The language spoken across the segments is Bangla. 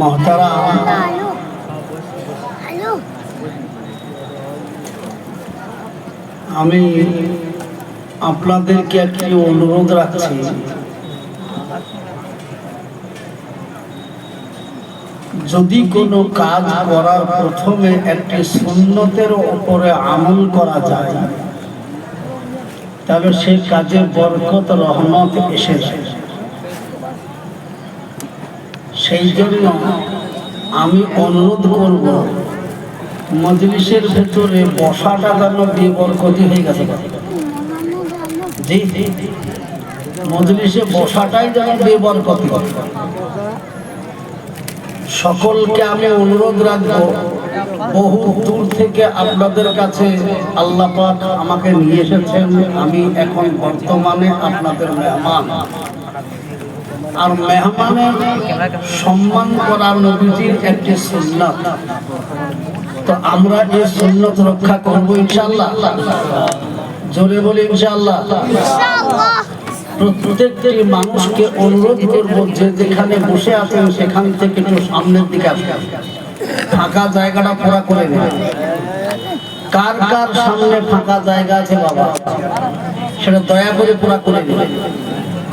মহতারা আমি আপনাদেরকে একটি অনুরোধ রাখছি। যদি কোনো কাজ করার প্রথমে একটি সুন্নতের উপরে আমল করা যায় তাহলে সেই কাজের বরকত রহমত এসে যায়। সেই জন্য আমি অনুরোধ করব, মজলিসের ভেতরে বসাটা যেন বেবরকতি হয়ে গেছে। জি মজলিসে বসাটাই যেন বেবরকতি। সকলকে আমি অনুরোধ রাখব, বহু দূর থেকে আপনাদের কাছে আল্লাহ পাক আমাকে নিয়ে এসেছেন। আমি এখন বর্তমানে আপনাদের মেহমান। আর মেহমানের সম্মান করা নবীজির একটি সুন্নাত। তো আমরা এই সুন্নত রক্ষা করব ইনশাআল্লাহ। জোরে বলি ইনশাআল্লাহ। প্রত্যেকটি মানুষকে অনুরোধ করব যে যেখানে বসে আছেন সেখান থেকে একটু সামনের দিকে ফাঁকা জায়গাটা পুরা করে নেন। কার কার সামনে ফাঁকা জায়গা আছে বাবা? সেটা দয়া করে পুরা করে নিন।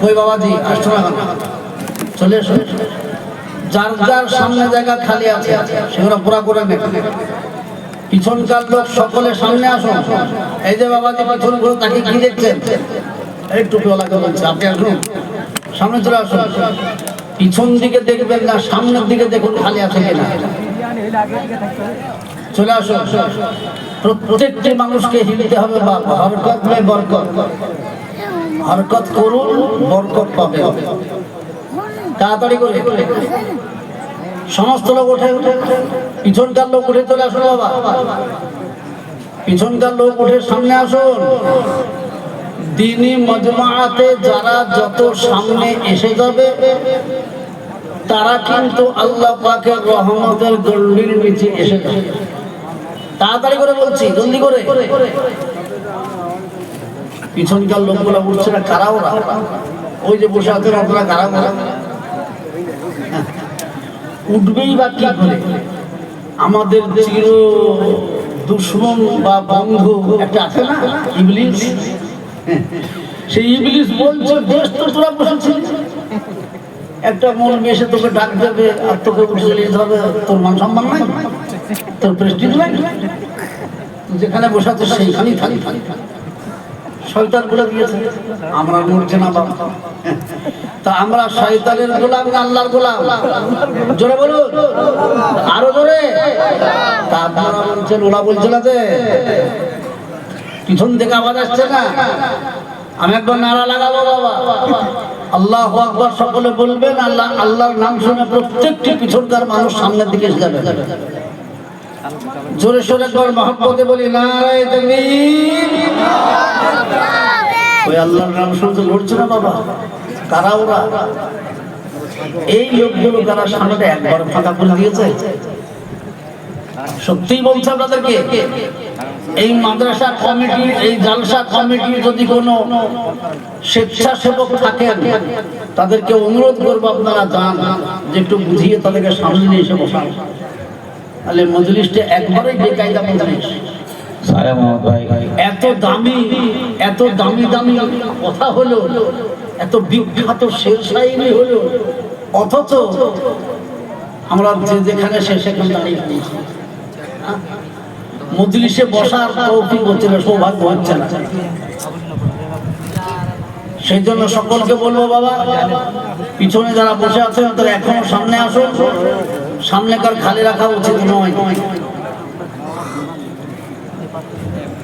কই বাবাজি, আসছো না? চলে এসো। যার যার সামনে জায়গা খালি আছে, সেগুলো পুরা করে নেন পিছনকার লোক সকলে সামনে আসুন এই যে বাবাজি পিছন ঘুরে তাকে কি দেখছেন? এই টুপিওয়ালাকে বলছে, আপনি আসুন। সামনে চলে আসুন। পিছন দিকে দেখবেন না, সামনের দিকে দেখুন খালি আছে কিনা। চলে আসুন। প্রত্যেকটি মানুষকে হিলতে হবে বা হরকত বরকত। হরকত করুন, বরকত পাবে। তাড়াতাড়ি করে। সমস্ত লোক উঠে উঠে পিছনকার লোক উঠে চলে আসুন বাবা। পিছনকার লোক উঠে সামনে আসুন। দিনী মজমাতে যারা যত সামনে এসে যাবে, তারা কিন্তু আল্লাহ পাকের রহমতের গল্লির নিচে এসে যাবে। তাড়াতাড়ি করে বলছি, জলদি করে। পিছনকার লোকগুলো উঠছে না, কারা ওরা? ওই যে বসে আছেন আপনারা কারা ওরা? উঠবেই বা কি করে? আমাদের চির দুশ্মন বা বন্ধু একটা আছে না ইংলিশ সেই ইবলিস বলছে, বেশ তো তোরা বসেছিস। একটা মন এসে তোকে ডাক দেবে আর তোকে উঠে যেতে হবে তোর মান সম্মান নাই? তোর প্রেস্টিজ নাই? যেখানে বসে আছিস, সেইখানেই থাকি থাকি। শয়তান বলে দিয়েছে। আমরা মরছে না, বাবা। তা আমরা শয়তানের গোলাম না আল্লাহর গোলাম? জোরে বলুন। আরও জোরে। তা আপনারা বলছেন, ওরা বলছে না যে, পিছন থেকে আওয়াজ আসছে না। আমি একবার নারা লাগাবো, বাবা। আল্লাহ আকবর, সকলে বলবেন, আল্লাহ আল্লাহর নাম শুনে প্রত্যেকটি পিছনকার মানুষ সামনের দিকে এসে যাবে। জোরে সোরে একবার মহব্বতে বলি নারায় ওই আল্লাহর নাম শুনতে লড়ছে না বাবা? কারা ওরা? এই লোকগুলো তারা সামনে একবার ফাঁকা করে দিয়েছে? সত্যিই বলছে আপনাদেরকে, এই মাদ্রাসা কমিটি এই জালসা কমিটি যদি কোনো স্বেচ্ছাসেবক থাকেন, তাদেরকে অনুরোধ করব আপনারা যান, যে একটু বুঝিয়ে তাদেরকে সামনে নিয়ে এসে বসান। তাহলে মজলিসটা একবারেই বেকায়দা মজলিস। এত দামি এত দামি দামি কথা হলো, এত বিখ্যাত শের শায়রি হলো, অথচ আমরা যেখানে সে সেখানে দাঁড়িয়ে? মজলিসে বসার তৌফিক হচ্ছে না, সৌভাগ্য হচ্ছে না। সেই জন্য সকলকে বলব, বাবা, পিছনে যারা বসে আছেন, তারা এখনও সামনে আসুন। সামনে কার খালি রাখা উচিত নয়।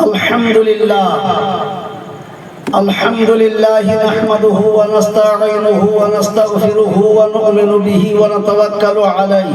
الحمد لله الحمد لله نحمده ونستعينه ونستغفره ونؤمن به ونتوكل عليه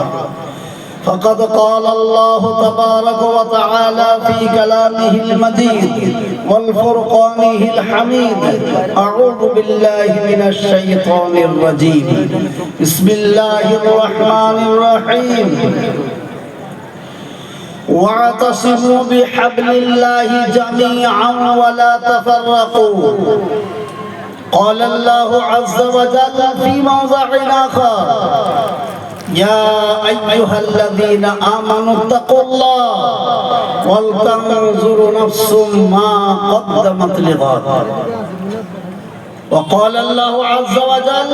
فقد قال الله تبارك وتعالى في كلامه المجيد والفرقانه الحميد. أعوذ بالله من الشيطان الرجيم. بسم الله الرحمن الرحيم. واعتصموا بحبل الله جميعا ولا تفرقوا. قال الله عز وجل في موضع آخر يا أيها الذين آمنوا اتقوا الله ولتنظر نفس ما قدمت لغد. وقال الله عز وجل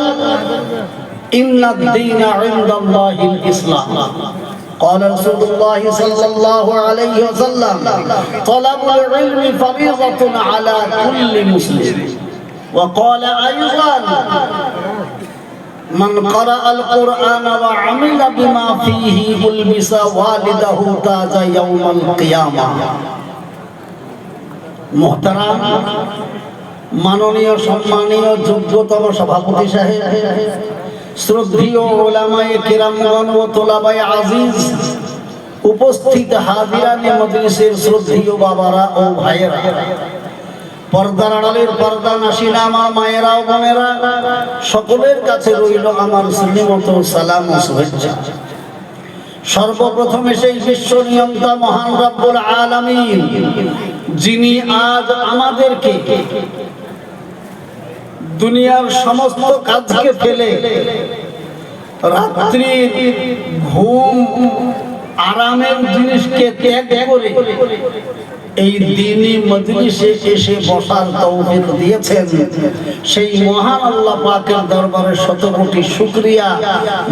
إن الدين عند الله الإسلام. قال رسول الله صلى الله عليه وسلم طلب العلم فريضة على كل مسلم. وقال أيضا من قرأ القرآن وعمل بما فيه ألبس والده تاج يوم القيامة محترم মাননীয় সম্মানীয় যোগ্যতম সভাপতি সাহেব শ্রদ্ধীয় ওলামায়ে কিরামগণ ও তোলাবাই আজিজ উপস্থিত হাজিরানে মজলিসের শ্রদ্ধীয় বাবারা ও ভাইয়েরা পর্দার আড়ালের পর্দা নাসিনা মা মায়েরা ও বোনেরা, সকলের কাছে রইল আমার শ্রীমত সালাম ও শুভেচ্ছা। সর্বপ্রথমে সেই বিশ্ব নিয়ন্তা মহান রব্বুল আলামিন, যিনি আজ আমাদেরকে দুনিয়ার সমস্ত কাজকে ফেলে রাত্রি ঘুম, আরামের জিনিসকে ত্যাগ করে এই দিনই মজলিসে এসে বসার তৌফিক দিয়েছেন। সেই মহান আল্লাহ পাকের দরবারে শত কোটি শুকরিয়া।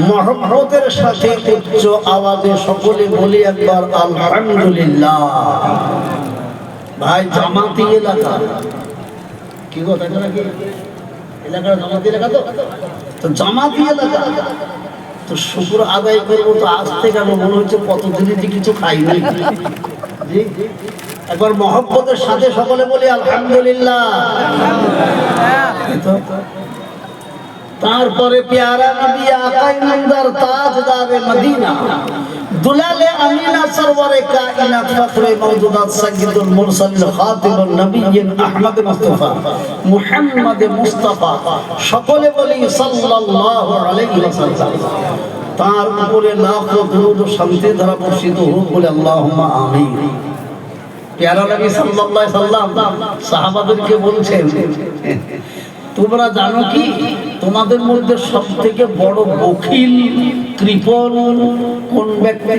মহব্বতের সাথে উচ্চ আওয়াজে সকলে বলি একবার, আলহামদুলিল্লাহ। ভাই, জামাতি এলাকা। কি নাকি? এলাকার জামাতি এলাকা তো? জামাতি এলাকা। তো শুক্র আদায় করব তো আজ থেকে আমার মনে হচ্ছে কতদিনই যে কিছু খাইনি একবার মহব্বতের সাথে সকলে বলি আলহামদুলিল্লাহ। তারপরে প্যারা নবী আকাই নন্দর তাজদারে মদিনা। দুলালে আমিনা সরওয়ারে কায়নাত ফখরে মওজুদাত সাইয়্যিদুল মুরসালিন খাতিবুন নবিয়্যিন আহমদ মুস্তাফা মুহাম্মদ মুস্তাফা। সকলে বলি সাল্লাল্লাহু আলাইহি ওয়াসাল্লাম। তার উপরে লাখ দরুদ শান্তি ধারা বর্ষিত হোক বলে আল্লাহুম্মা আমিন। সাহাবাদেরকে বলছেন, তোমরা জানো কি? তোমাদের মধ্যে সব থেকে বড় বখিল, কৃপণ কোন ব্যক্তি?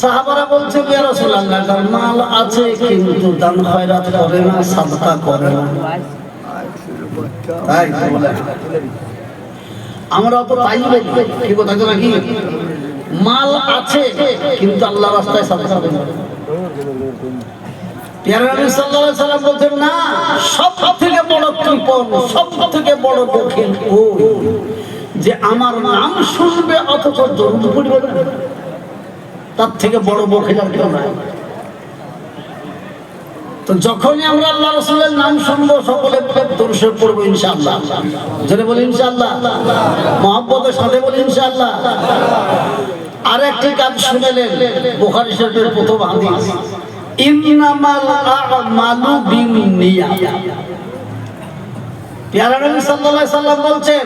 সাহাবারা বলছে তার মাল আছে কিন্তু দান করে না করে না। আমরা তো তাই বলি কি? কথা নাকি? মাল আছে, কিন্তু আল্লাহ রাস্তায় সাদকা করে না সব থেকে বড় সব থেকে বড় যে আমার নাম শুনবে অথচ তার থেকে বড় তো যখনই আমরা আল্লাহ রসুলের নাম শুনব, সকলে দর্শে পড়ব ইনশাআল্লাহ। যদি বলি, ইনশাআল্লাহ। মহব্বতের সাথে বলি, ইনশাআল্লাহ। আর একটি কাজ বুখারী শরীফের প্রথম হাদিস। ইন্নামাল আ'মালু বলছেন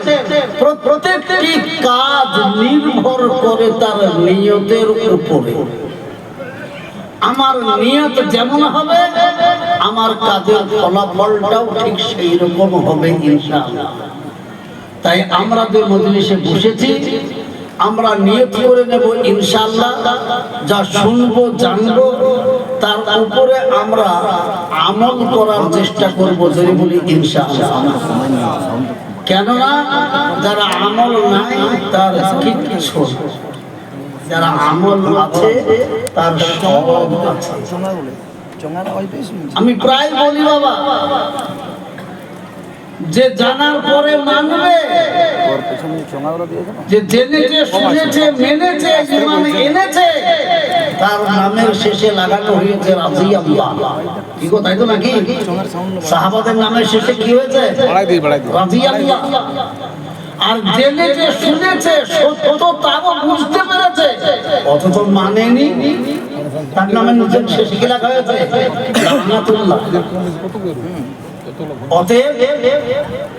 প্রত্যেকটি কাজ নির্ভর করে তার নিয়তের উপরে। আমার নিয়ত যেমন হবে, আমার কাজের ফলাফলটাও ঠিক সেই রকম হবে তাই আমরা যে মজলিসে বসেছি আমরা নিয়ত করে নেব ইনশাল্লাহ যা শুনব জানব তার উপরে আমরা আমল করার চেষ্টা করব যদি বলি ইনশাআল্লাহ কেননা যারা আমল নাই তার কিচ্ছু। যারা আমল আছে তার সব আছে আমি প্রায় বলি বাবা যে জানার পরে মানবে। যে জেনেছে শুনেছে মেনেছে ইমান এনেছে তার নামের শেষে লাগানো হয়েছে রাজি আল্লাহ। কি তো নাকি? সাহাবাদের নামের শেষে কি হয়েছে? রাজি আল্লাহ। আর জেনেছে শুনেছে সত্য তাও বুঝতে পেরেছে। অথচ মানেনি। তার নামের শেষে কি লেখা হয়েছে? অতএব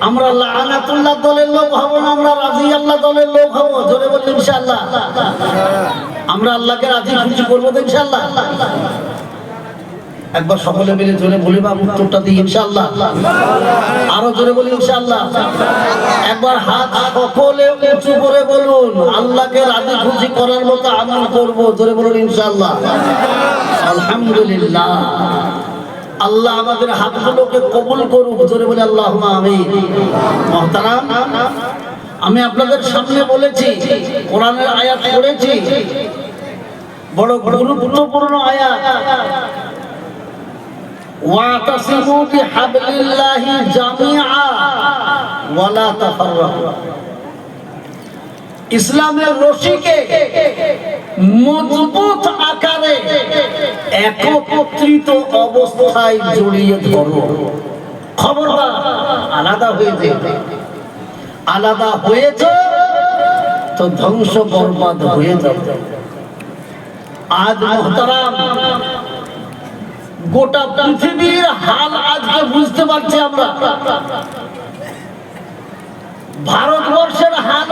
আমরা লানাতুল্লাহ দলের লোক হব না, আমরা রাজি আল্লাহ দলের লোক হব। জোরে বলি ইনশাআল্লাহ। আমরা আল্লাহকে রাজি খুশি করব তো ইনশাআল্লাহ। একবার সকলে মিলে জোরে বলি বা উত্তরটা দিই ইনশাআল্লাহ। আরও জোরে বলি ইনশাআল্লাহ। একবার হাত সকলে উঁচু করে বলুন, আল্লাহকে রাজি খুশি করার মতো আমল করব। জোরে বলুন ইনশাআল্লাহ। আলহামদুলিল্লাহ। আল্লাহ আমাদের হাতগুলোকে কবুল করুক জোরে বলে আল্লাহ আমিন মহতারাম আমি আপনাদের সামনে বলেছি কোরআনের আয়াত পড়েছি বড় গুরুত্বপূর্ণ আয়াত واعتصموا بحبل الله جميعا ولا تفرقوا ইসলামের রশিকে মজবুত আকারে অবস্থায় জড়িয়ে ধরো। আলাদা আলাদা তো ধ্বংস বরবাদ হয়ে যাবে। আজ মহতারাম গোটা পৃথিবীর হাল আজকে বুঝতে পারছি আমরা। ভারতবর্ষের হাল